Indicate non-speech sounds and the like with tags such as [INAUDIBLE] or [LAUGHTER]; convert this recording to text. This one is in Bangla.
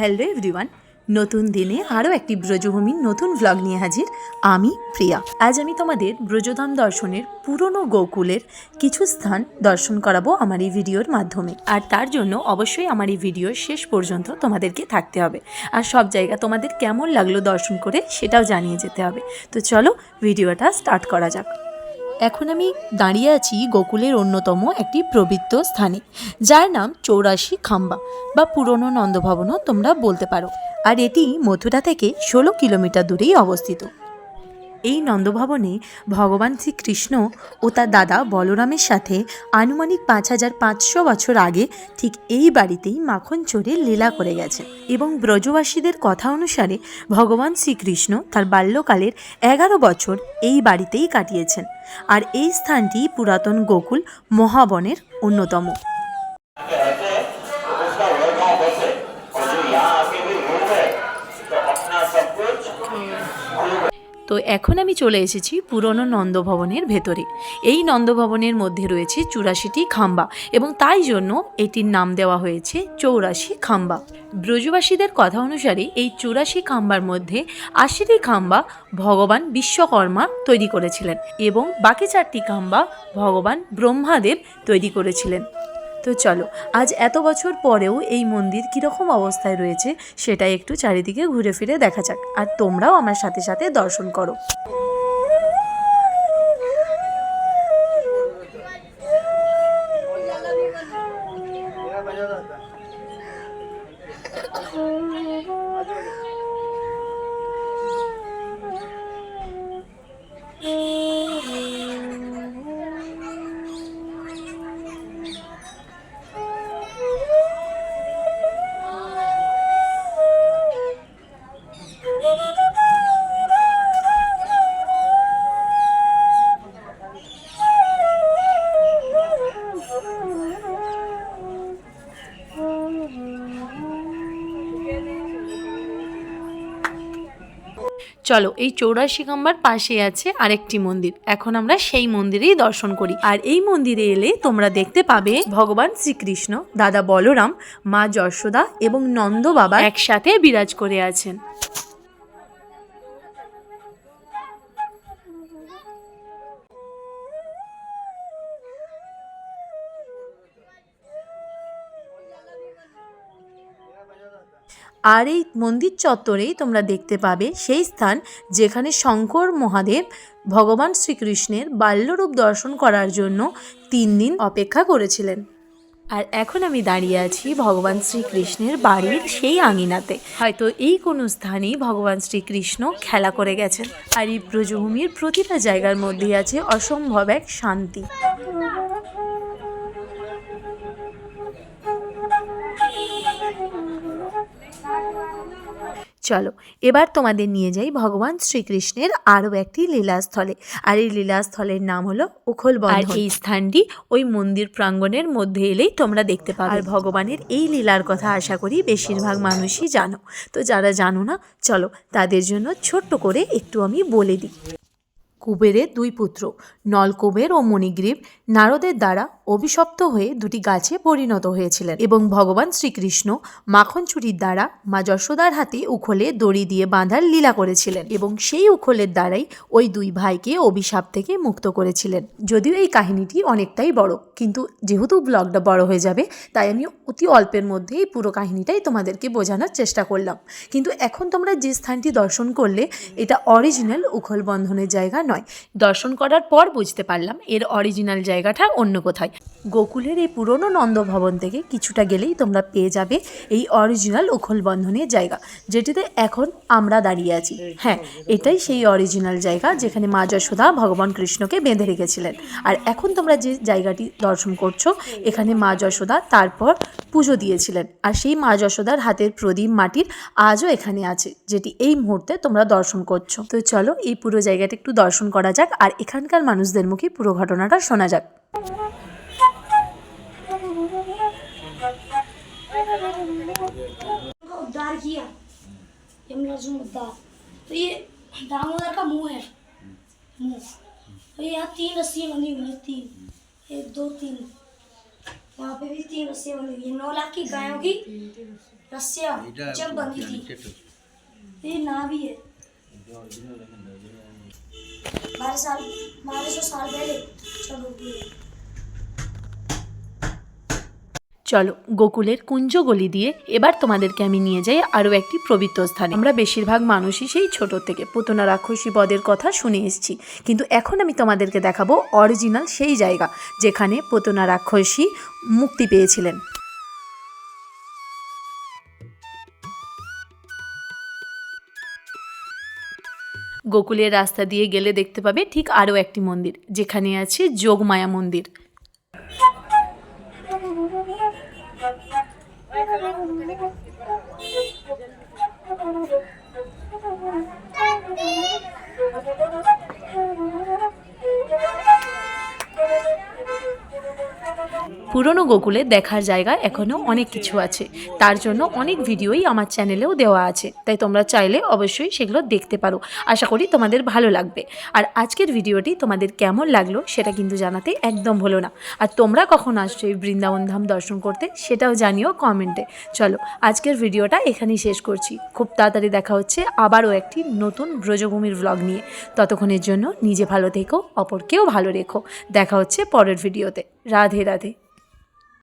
হ্যালো এভরিওয়ান, নতুন দিনে আরও একটি ব্রজভূমির নতুন ভ্লগ নিয়ে হাজির আমি প্রিয়া। আজ আমি তোমাদের ব্রজধাম দর্শনের পুরনো গোকুলের কিছু স্থান দর্শন করাবো আমার এই ভিডিওর মাধ্যমে। আর তার জন্য অবশ্যই আমার এই ভিডিওর শেষ পর্যন্ত তোমাদেরকে থাকতে হবে। আর সব জায়গা তোমাদের কেমন লাগল দর্শন করে সেটাও জানিয়ে যেতে হবে। তো চলো ভিডিওটা স্টার্ট করা যাক। এখন আমি দাঁড়িয়ে আছি গোকুলের অন্যতম একটি প্রবৃত্ত স্থানে, যার নাম চৌরাশি খাম্বা বা পুরনো নন্দভবনও তোমরা বলতে পারো। আর এটি মথুরা থেকে ষোলো কিলোমিটার দূরেই অবস্থিত। এই নন্দভবনে ভগবান শ্রীকৃষ্ণ ও তার দাদা বলরামের সাথে আনুমানিক পাঁচ হাজার পাঁচশো বছর আগে ঠিক এই বাড়িতেই মাখন চড়ে লীলা করে গেছে এবং ব্রজবাসীদের কথা অনুসারে ভগবান শ্রীকৃষ্ণ তার বাল্যকালের এগারো বছর এই বাড়িতেই কাটিয়েছেন। আর এই স্থানটি পুরাতন গোকুল মহাবনের অন্যতম। তো এখন আমি চলে এসেছি পুরনো নন্দভবনের ভেতরে। এই নন্দভবনের মধ্যে রয়েছে চুরাশিটি খাম্বা এবং তাই জন্য এটির নাম দেওয়া হয়েছে চৌরাশি খাম্বা। ব্রজবাসীদের কথা অনুসারে এই চুরাশি খাম্বার মধ্যে আশিটি খাম্বা ভগবান বিশ্বকর্মা তৈরি করেছিলেন এবং বাকি চারটি খাম্বা ভগবান ব্রহ্মাদেব তৈরি করেছিলেন। তো চলো আজ এত বছর পরেও এই মন্দির কীরকম অবস্থায় রয়েছে সেটা একটু চারিদিকে ঘুরে ফিরে দেখা যাক। আর তোমরাও আমার সাথে সাথে দর্শন করো। [LAUGHS] [LAUGHS] চলো, এই চৌরাশি কাম্বার পাশে আছে আরেকটি মন্দির। এখন আমরা সেই মন্দিরেই দর্শন করি। আর এই মন্দিরে এলে তোমরা দেখতে পাবে ভগবান শ্রীকৃষ্ণ, দাদা বলরাম, মা যশোদা এবং নন্দ বাবা একসাথে বিরাজ করে আছেন। আর এই মন্দির চত্বরেই তোমরা দেখতে পাবে সেই স্থান যেখানে শঙ্কর মহাদেব ভগবান শ্রীকৃষ্ণের বাল্যরূপ দর্শন করার জন্য তিন দিন অপেক্ষা করেছিলেন। আর এখন আমি দাঁড়িয়ে আছি ভগবান শ্রীকৃষ্ণের বাড়ির সেই আঙিনাতে। হয়তো এই কোনো স্থানেই ভগবান শ্রীকৃষ্ণ খেলা করে গেছেন। আর এই ব্রজভূমির প্রতিটা জায়গার মধ্যেই আছে অসম্ভব এক শান্তি। চলো এবার তোমাদের নিয়ে যাই ভগবান শ্রীকৃষ্ণের আরও একটি লীলাস্থলে। আর এই লীলাস্থলের নাম হলো উখল আর এই স্থানটি ওই মন্দির প্রাঙ্গণের মধ্যে এলেই তোমরা দেখতে পাবে। আর ভগবানের এই লীলার কথা আশা করি বেশিরভাগ মানুষই জানো। তো যারা জানো না চলো তাদের জন্য ছোট্ট করে একটু আমি বলে দিই। কুবেরের দুই পুত্র নলকুবের ও মণিগ্রীব নারদের দ্বারা অভিশপ্ত হয়ে দুটি গাছে পরিণত হয়েছিলেন এবং ভগবান শ্রীকৃষ্ণ মাখন চুরির দ্বারা মা যশোদার হাতে উখলে দড়ি দিয়ে বাঁধার লীলা করেছিলেন এবং সেই উখলের দ্বারাই ওই দুই ভাইকে অভিশাপ থেকে মুক্ত করেছিলেন। যদিও এই কাহিনীটি অনেকটাই বড়, কিন্তু যেহেতু ব্লগটা বড় হয়ে যাবে, তাই আমি অতি অল্পের মধ্যেই পুরো কাহিনীটাই তোমাদেরকে বোঝানোর চেষ্টা করলাম। কিন্তু এখন তোমরা যে স্থানটি দর্শন করলে, এটা অরিজিনাল উখল বন্ধনের জায়গা নয়। দর্শন করার পর বুঝতে পারলাম এর অরিজিনাল জায়গাটা অন্য কোথায়। গোকুলের এই পুরনো নন্দভবন থেকে কিছুটা গেলেই তোমরা পেয়ে যাবে এই অরিজিনাল বন্ধনের জায়গা, যেটিতে এখন আমরা দাঁড়িয়ে আছি। হ্যাঁ এটাই সেই অরিজিনাল জায়গা যেখানে মা যশোদা ভগবান কৃষ্ণকে বেঁধে রেখেছিলেন। আর এখন তোমরা যে জায়গাটি দর্শন করছ, এখানে মা যশোদা তারপর পুজো দিয়েছিলেন। আর সেই মা যশোদার হাতের প্রদীপ মাটির আজও এখানে আছে, যেটি এই মুহূর্তে তোমরা দর্শন করছ। তো চলো এই পুরো জায়গাটা একটু দর্শন করা যাক, আর এখানকার মানুষদের মুখে পুরো ঘটনাটা শোনা যাক। उद्धार किया। यमराज ने उद्धार तो ये दामोदर का मुँह है। मुँह। तो यहाँ तीन रस्सियाँ बंधी हुई हैं तीन। एक दो तीन। यहाँ पे भी तीन रस्सियाँ बंधी हुई है। नौ लाख की गायों की रस्सियाँ जब बनी थी। ये ना भी है। बारह साल बारह सौ साल पहले चलो চলো গোকুলের কুঞ্জ গলি দিয়ে এবার তোমাদেরকে আমি নিয়ে যাই আরও একটি পবিত্র স্থানে। আমরা বেশিরভাগ মানুষই সেই ছোট থেকে পুতনা রাক্ষসী বদের কথা শুনে এসেছি। কিন্তু এখন আমি তোমাদেরকে দেখাবো অরিজিনাল সেই জায়গা যেখানে পুতনা রাক্ষসী মুক্তি পেয়েছিলেন। গোকুলের রাস্তা দিয়ে গেলে দেখতে পাবে ঠিক আরও একটি মন্দির, যেখানে আছে যোগমায়া মন্দির। Thank you. পুরনো গোকুলে দেখার জায়গা এখনও অনেক কিছু আছে। তার জন্য অনেক ভিডিওই আমার চ্যানেলেও দেওয়া আছে। তাই তোমরা চাইলে অবশ্যই সেগুলো দেখতে পারো। আশা করি তোমাদের ভালো লাগবে। আর আজকের ভিডিওটি তোমাদের কেমন লাগল সেটা কিন্তু জানাতে একদম হলো না। আর তোমরা কখন আসছো এই বৃন্দাবন ধাম দর্শন করতে সেটাও জানিও কমেন্টে। চলো, আজকের ভিডিওটা এখানেই শেষ করছি। খুব তাড়াতাড়ি দেখা হচ্ছে আবারও একটি নতুন ব্রজভূমির ভ্লগ নিয়ে। ততক্ষণের জন্য নিজে ভালো থেকো, অপরকেও ভালো রেখো। দেখা হচ্ছে পরের ভিডিওতে। রাধে রাধে।